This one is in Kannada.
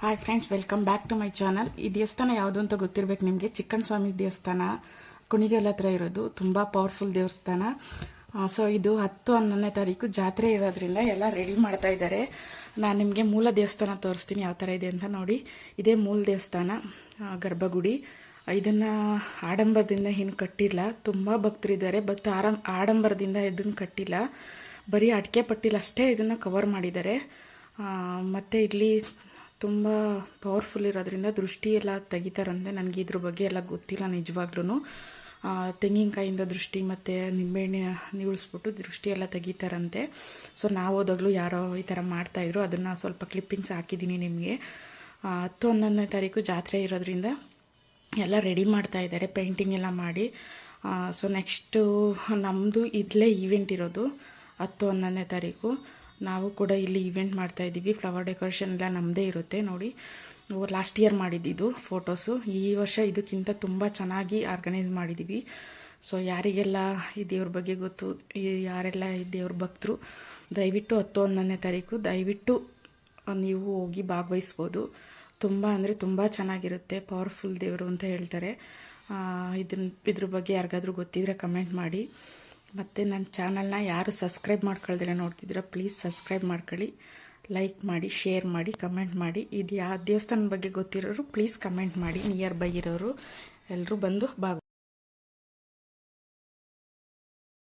Hi friends welcome back to my channel ಈ ದೇವಸ್ಥಾನ ಯಾವುದು ಅಂತ ಗೊತ್ತಿರಬೇಕು ನಿಮಗೆ? ಚಿಕ್ಕನ್ ಸ್ವಾಮಿ ದೇವಸ್ಥಾನ. ಕುಣಿಗಲ್ ಹತ್ರ ಇರೋದು. ತುಂಬ ಪವರ್ಫುಲ್ ದೇವಸ್ಥಾನ. ಸೊ ಇದು ಹತ್ತು ಹನ್ನೊಂದನೇ ತಾರೀಕು ಜಾತ್ರೆ ಇರೋದ್ರಿಂದ ಎಲ್ಲ ರೆಡಿ ಮಾಡ್ತಾ ಇದ್ದಾರೆ ನಾನು ನಿಮಗೆ ಮೂಲ ದೇವಸ್ಥಾನ ತೋರಿಸ್ತೀನಿ ಯಾವ ಥರ ಇದೆ ಅಂತ ನೋಡಿ. ಇದೇ ಮೂಲ ದೇವಸ್ಥಾನ ಗರ್ಭಗುಡಿ. ಇದನ್ನು ಆಡಂಬರದಿಂದ ಏನು ಕಟ್ಟಿಲ್ಲ. ತುಂಬ ಭಕ್ತರಿದ್ದಾರೆ ಬಟ್ ಆರಂ, ಆಡಂಬರದಿಂದ ಇದನ್ನು ಕಟ್ಟಿಲ್ಲ. ಬರೀ ಅಡಿಕೆ ಪಟ್ಟಿಲ್ಲ ಅಷ್ಟೇ ಇದನ್ನು ಕವರ್ ಮಾಡಿದ್ದಾರೆ ಮತ್ತು ಮತ್ತೆ ಇಲ್ಲಿ ತುಂಬ ಪವರ್ಫುಲ್ ಇರೋದ್ರಿಂದ ದೃಷ್ಟಿ ಎಲ್ಲ ತೆಗಿತಾರಂತೆ. ನನಗೆ ಇದ್ರ ಬಗ್ಗೆ ಎಲ್ಲ ಗೊತ್ತಿಲ್ಲ ನಿಜವಾಗ್ಲೂ ತೆಂಗಿನಕಾಯಿಂದ ದೃಷ್ಟಿ ಮತ್ತು ನಿಂಬೆಹಣ್ಣೆ ನೀಳಿಸ್ಬಿಟ್ಟು ದೃಷ್ಟಿ ಎಲ್ಲ ತೆಗಿತಾರಂತೆ. ಸೊ ನಾವು ಹೋದಾಗಲೂ ಯಾರೋ ಈ ಥರ ಮಾಡ್ತಾಯಿದ್ರು ಅದನ್ನು ಸ್ವಲ್ಪ ಕ್ಲಿಪ್ಪಿಂಗ್ಸ್ ಹಾಕಿದ್ದೀನಿ ನಿಮಗೆ. ಹತ್ತು ಹನ್ನೊಂದನೇ ತಾರೀಕು ಜಾತ್ರೆ ಇರೋದ್ರಿಂದ ಎಲ್ಲ ರೆಡಿ ಮಾಡ್ತಾ ಇದ್ದಾರೆ ಪೇಂಟಿಂಗ್ ಎಲ್ಲ ಮಾಡಿ. ಸೊ ನೆಕ್ಸ್ಟು ನಮ್ಮದು ಇಲ್ಲೇ ಈವೆಂಟ್ ಇರೋದು ಹತ್ತು ಹನ್ನೊಂದನೇ ತಾರೀಕು. ನಾವು ಕೂಡ ಇಲ್ಲಿ ಇವೆಂಟ್ ಮಾಡ್ತಾ ಇದ್ದೀವಿ. ಫ್ಲವರ್ ಡೆಕೋರೇಷನ್ ಎಲ್ಲ ನಮ್ಮದೇ ಇರುತ್ತೆ. ನೋಡಿ ಲಾಸ್ಟ್ ಇಯರ್ ಮಾಡಿದ್ದಿದ್ದು ಫೋಟೋಸು ಈ ವರ್ಷ ಇದಕ್ಕಿಂತ ತುಂಬ ಚೆನ್ನಾಗಿ ಆರ್ಗನೈಸ್ ಮಾಡಿದ್ದೀವಿ ಸೊ ಯಾರಿಗೆಲ್ಲ ಈ ದೇವ್ರ ಬಗ್ಗೆ ಗೊತ್ತು ಯಾರೆಲ್ಲ ಈ ದೇವ್ರ ಭಕ್ತರು, ದಯವಿಟ್ಟು ಹತ್ತು ಹನ್ನೊಂದನೇ ತಾರೀಕು ದಯವಿಟ್ಟು ನೀವು ಹೋಗಿ ಭಾಗವಹಿಸ್ಬೋದು. ತುಂಬ ಅಂದರೆ ತುಂಬ ಚೆನ್ನಾಗಿರುತ್ತೆ. ಪವರ್ಫುಲ್ ದೇವರು ಅಂತ ಹೇಳ್ತಾರೆ. ಇದನ್ನ ಇದ್ರ ಬಗ್ಗೆ ಯಾರಿಗಾದ್ರೂ ಗೊತ್ತಿದ್ರೆ ಕಮೆಂಟ್ ಮಾಡಿ. ಮತ್ತು ನನ್ನ ಚಾನಲ್ನ ಯಾರು ಸಬ್ಸ್ಕ್ರೈಬ್ ಮಾಡ್ಕೊಳ್ದಿರ ನೋಡ್ತಿದ್ದೀರಾ ಪ್ಲೀಸ್ ಸಬ್ಸ್ಕ್ರೈಬ್ ಮಾಡ್ಕೊಳ್ಳಿ. ಲೈಕ್ ಮಾಡಿ ಶೇರ್ ಮಾಡಿ ಕಮೆಂಟ್ ಮಾಡಿ. ಇದು ಯಾವ ದೇವಸ್ಥಾನದ ಬಗ್ಗೆ ಗೊತ್ತಿರೋರು ಪ್ಲೀಸ್ ಕಮೆಂಟ್ ಮಾಡಿ. ನಿಯರ್ ಬೈ ಇರೋರು ಎಲ್ಲರೂ ಬಂದು ಭಾಗವಹಿಸಿ.